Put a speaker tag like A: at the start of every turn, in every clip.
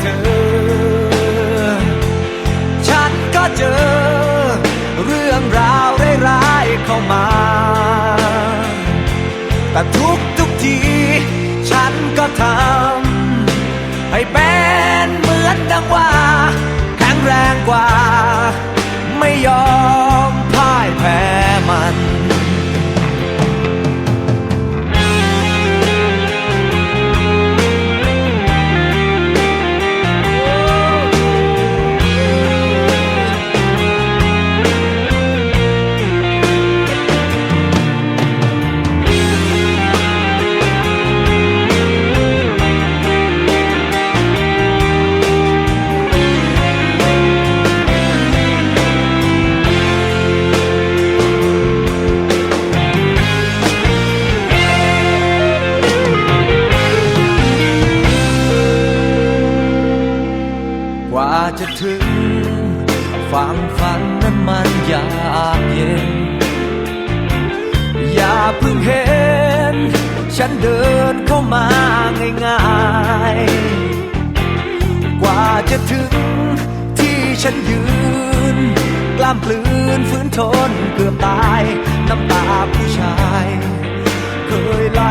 A: เธอ ว่าจะถึงฝั่งฝันนั้นมันยากเย็น อย่าเพิ่งเห็น ฉันเดินเข้ามาง่ายๆ กว่าจะถึงที่ฉันยืน กล้ามปลืนฝืนทนเกือบตาย น้ำตาผู้ชาย เคยไหล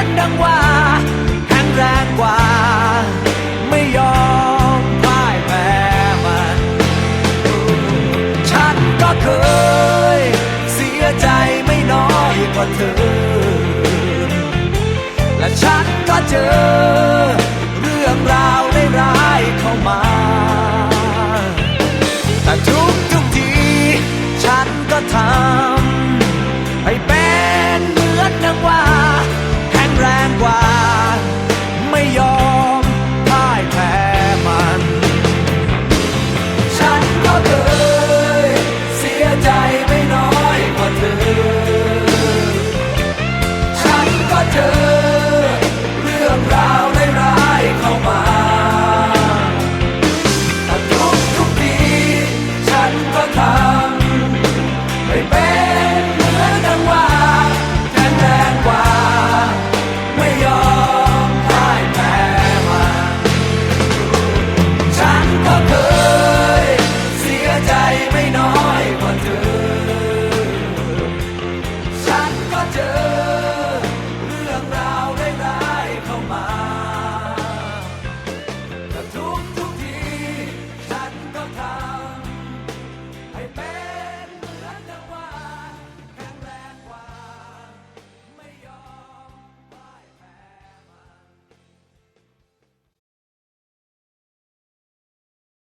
A: อนดังว่าแข็งแรงกว่า ไม่ยอมพ่ายแพ้มัน ฉันก็เคย เสียใจไม่น้อยกว่าเธอ และฉันก็เจอ